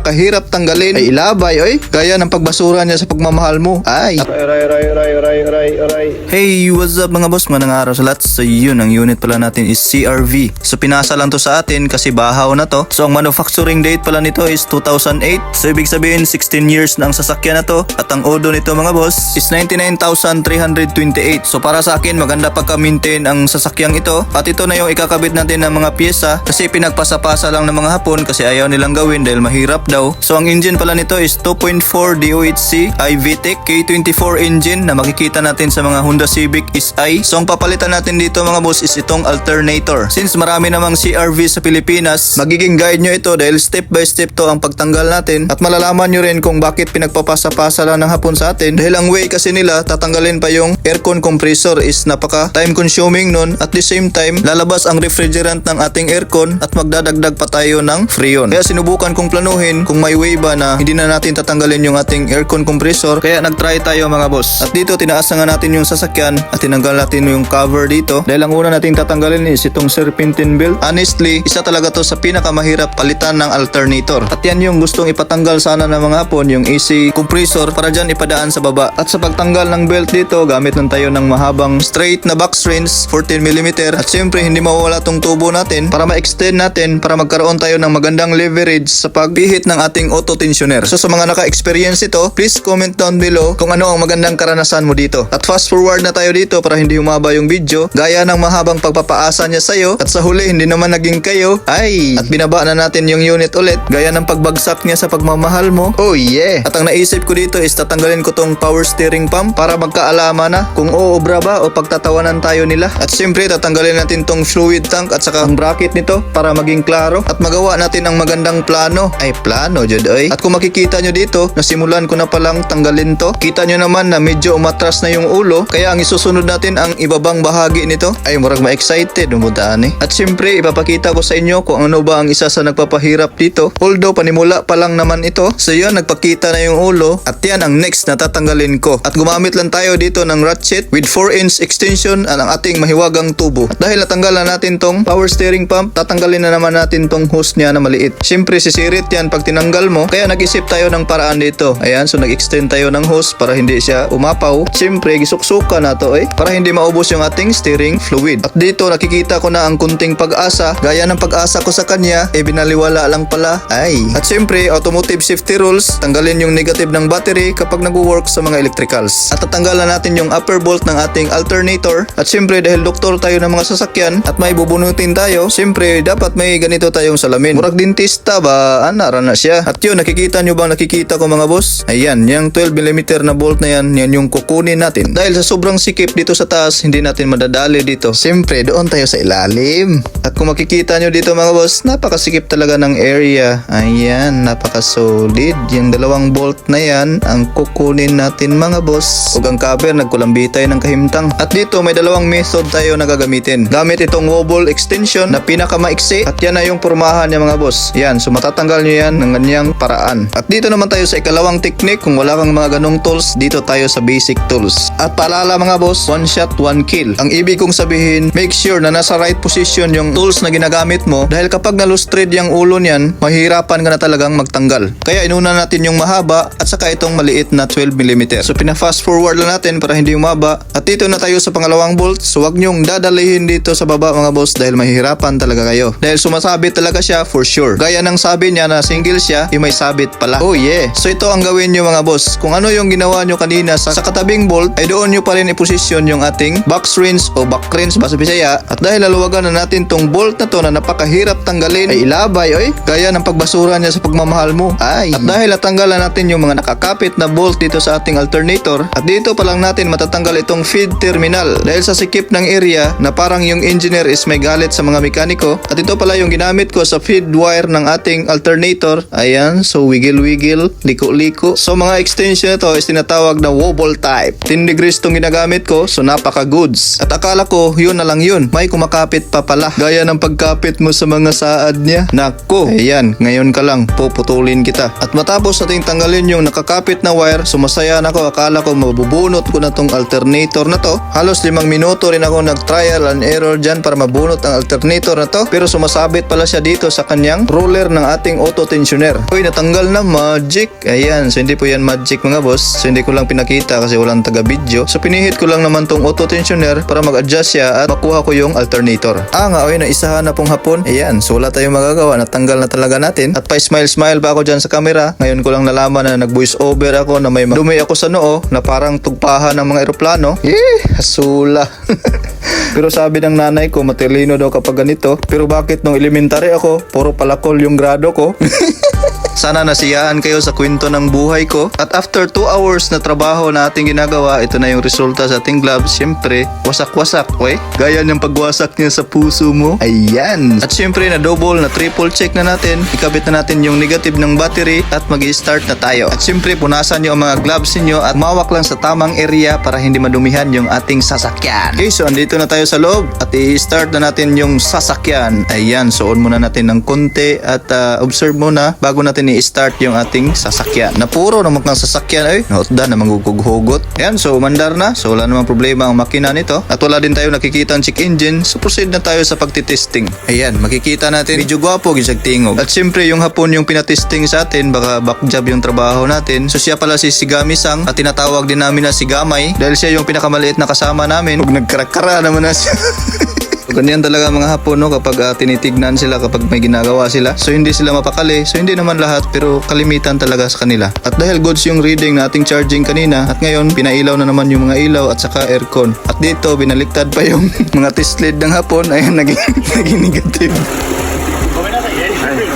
napakahirap tanggalin ay ilabay oy. Gaya ng pagbasura niya sa pagmamahal mo. Ay. Aray, aray, aray, aray, aray, aray. Hey, what's up mga boss? Manang araw sa lahat. So yun, ang unit pala natin is CRV. So pinasa lang to sa atin kasi bahaw na to. So ang manufacturing date pala nito is 2008. So ibig sabihin 16 years na ang sasakyan na to. At ang odo nito mga boss is 99,328. So para sa akin maganda pagka-maintain ang sasakyang ito. At ito na yung ikakabit natin ng mga pyesa kasi pinagpasa-pasa lang ng mga hapon kasi ayaw nilang gawin dahil mahirap daw. So ang engine pala nito is 2.4 DOHC iVTEC K24 engine na makikita natin sa mga Honda Civic SI. So ang papalitan natin dito mga boss is itong alternator. Since marami namang CRV sa Pilipinas, magiging guide nyo ito dahil step by step to ang pagtanggal natin at malalaman nyo rin kung bakit pinagpapasa-pasa lang ng hapon sa atin dahil ang way kasi nila tatanggalin pa yung aircon compressor is napaka time consuming nun at the same time lalabas ang refrigerant ng ating aircon at magdadagdag pa tayo ng freon. Kaya sinubukan kong planuhin kung may way ba na hindi na natin tatanggalin yung ating aircon compressor kaya nagtry tayo mga boss. At dito tinaas na nga natin yung sasakyan at tinanggal natin yung cover dito dahil ang una nating tatanggalin is itong serpentine belt. Honestly, isa talaga to sa pinakamahirap palitan ng alternator. At yan yung gustong ipatanggal sana ng mga hapon yung AC compressor para dyan ipadaan sa baba. At sa pagtanggal ng belt dito, gamit lang tayo ng mahabang straight na box rings 14mm at syempre hindi mawawala tong tubo natin para ma-extend natin para magkaroon tayo ng magandang leverage sa pagbihit ng ating auto tensioner. So sa mga naka-experience ito, please comment down below kung ano ang magandang karanasan mo dito. At fast forward na tayo dito para hindi humaba yung video. Gaya ng mahabang pagpapaasa niya sa'yo at sa huli hindi naman naging kayo. Ay! At binaba na natin yung unit ulit gaya ng pagbagsak niya sa pagmamahal mo. Oh yeah! At ang naisip ko dito is tatanggalin ko tong power steering pump para magkaalaman na kung uobra ba o pagtatawanan tayo nila. At syempre tatanggalin natin tong fluid tank at saka ang bracket nito para maging klaro at magawa natin ang magandang plano. Ay plano jud oy. At kung makikita nyo dito, nasimulan ko na palang tanggalin to. Kita nyo naman na medyo umatras na yung ulo kaya ang isusunod natin ang ibabang bahagi nito. Ay murag ma-excited umutaan eh. At syempre ipapakita ko sa inyo kung ano ba ang isa sa nagpapahirap dito. Although panimula pa lang naman ito. So yun, nagpakita na yung ulo at yan ang next na tatanggalin ko. At gumamit lang tayo dito ng ratchet with 4 inch extension at ang ating mahiwagang tubo. At dahil natanggal na natin tong power steering pump, tatanggalin na naman natin tong hose niya na maliit. Syempre sisirit yan pag tinanggal mo. Kaya nag-isip tayo ng paraan dito. Ayan, so nag-extend tayo ng hose para hindi siya umapaw. Syempre, gisuksuka na to eh. Para hindi maubos yung ating steering fluid. At dito nakikita ko na ang kunting pag-asa. Gaya ng pag-asa ko sa kanya, eh binaliwala lang pala. Ay. At syempre, automotive safety rules, tanggalin yung negative ng battery kapag nag-work sa mga electricals. At tatanggalan natin yung upper bolt ng ating alternator. At syempre, dahil doktor tayo ng mga sasakyan at may bubunutin tayo, syempre, dapat may ganito tayong salamin. Murag dentista ba? Anara na siya. At yun, nakikita nyo bang nakikita ko mga boss? Ayan, yung 12mm na bolt na yan, yan yung kukunin natin. Dahil sa sobrang sikip dito sa taas, hindi natin madadali dito. Siyempre, doon tayo sa ilalim. At kung makikita nyo dito mga boss, napakasikip talaga ng area. Ayan, napaka-solid. Yung dalawang bolt na yan, ang kukunin natin mga boss. Huwag ang cover, nagkulambitay ng kahimtang. At dito, may dalawang method tayo na gagamitin. Gamit itong wobble extension na pinakamaiksi at yan na yung pormahan niya mga boss. Yan, so matatanggal nyo yan ng ganyang paraan. At dito naman tayo sa ikalawang technique. Kung wala kang mga ganong tools, dito tayo sa basic tools. At paalala mga boss, one shot, one kill. Ang ibig kong sabihin, make sure na nasa right position yung tools na ginagamit mo dahil kapag nalustrid yung ulo niyan, mahirapan ka na talagang magtanggal. Kaya inuna natin yung mahaba at saka itong maliit na 12mm. So pina-fast forward lang natin para hindi umaba. At dito na tayo sa pangalawang bolt. So wag nyong dadalihin dito sa baba mga boss dahil mahirapan talaga kayo. Dahil sumasabit talaga siya for sure. Gaya ng sabi niya na single siya, yung may sabit pala. Oh yeah. So ito ang gawin nyo mga boss. Kung ano yung ginawa nyo kanina sa, sa katabing bolt, ay doon nyo pa rin iposisyon yung ating box rings o back rings basta bisaya. At dahil laluwagan na natin tong bolt na to na napakahirap tanggalin, ay ilabay oy. Gaya ng pagbasura niya sa pagmamahal mo. Ay. At dahil natanggal na natin yung mga nakakapit na bolt dito sa ating alternator, at dito pa lang natin matatanggal itong feed terminal. Dahil sa sikip ng area na parang yung engineer is may galit sa mga mekaniko. At ito pala yung ginamit ko sa feed wire ng ating alternator. Ayan, so wiggle-wiggle, liko-liko. So mga extension ito is tinatawag na wobble type. 10 degrees itong ginagamit ko, so napaka-goods. At akala ko, yun na lang yun. May kumakapit pa pala. Gaya ng pagkapit mo sa mga saad niya. Nako, ayan, ngayon ka lang, puputulin kita. At matapos nating tanggalin yung nakakapit na wire, sumasaya na ako. Akala ko mabubunot ko na tong alternator na to. Halos limang minuto rin ako nag-trial and error dyan para mabunot ang alternator na to. Pero sumasabit pala siya dito sa kanyang roller ng ating auto tensioner tensioner. Uy, natanggal na magic. Ayan, so hindi po yan magic mga boss. So hindi ko lang pinakita kasi walang taga-video. So pinihit ko lang naman tong auto tensioner para mag-adjust siya at makuha ko yung alternator. Ah nga, oy, naisahan na pong hapon. Ayan, so wala tayong magagawa. Natanggal na talaga natin. At pa smile-smile pa ako dyan sa camera. Ngayon ko lang nalaman na nag-voice over ako na may dumi ako sa noo na parang tugpahan ng mga eroplano. Eh, hasula. Pero sabi ng nanay ko, matilino daw kapag ganito. Pero bakit nung elementary ako, puro palakol yung grado ko? Sana nasiyaan kayo sa kwento ng buhay ko. At after 2 hours na trabaho na ating ginagawa, ito na yung resulta sa ating gloves. Siyempre, wasak-wasak, we. Gaya ng pagwasak niya sa puso mo. Ayan. At siyempre, na double, na triple check na natin. Ikabit na natin yung negative ng battery at mag start na tayo. At siyempre, punasan nyo ang mga gloves ninyo at mawak lang sa tamang area para hindi madumihan yung ating sasakyan. Okay, so andito na tayo sa loob at i-start na natin yung sasakyan. Ayan, suon muna natin ng konti at ah, observe muna bago natin i-start yung ating sasakyan. Na puro naman kang sasakyan ay nautda na mangugughugot. Ayan, so umandar na. So wala namang problema ang makina nito. At wala din tayo nakikita ang check engine. So proceed na tayo sa pagtitesting. Ayan, makikita natin medyo gwapo gisag tingog. At siyempre yung hapon yung pinatesting sa atin baka back job yung trabaho natin. So siya pala si Sigami Sang at tinatawag din namin na Sigamay dahil siya yung pinakamaliit na kasama namin. Huwag nagkarakara naman na siya. So, ganyan talaga mga hapon no kapag ah, tinitignan sila kapag may ginagawa sila. So hindi sila mapakali. So hindi naman lahat pero kalimitan talaga sa kanila. At dahil goods yung reading na ating charging kanina at ngayon pinailaw na naman yung mga ilaw at saka aircon. At dito binaliktad pa yung mga test lead ng hapon. Ayun naging, naging negative.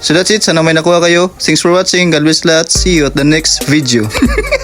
So that's it. Sana may nakuha kayo. Thanks for watching. God bless lahat. See you at the next video.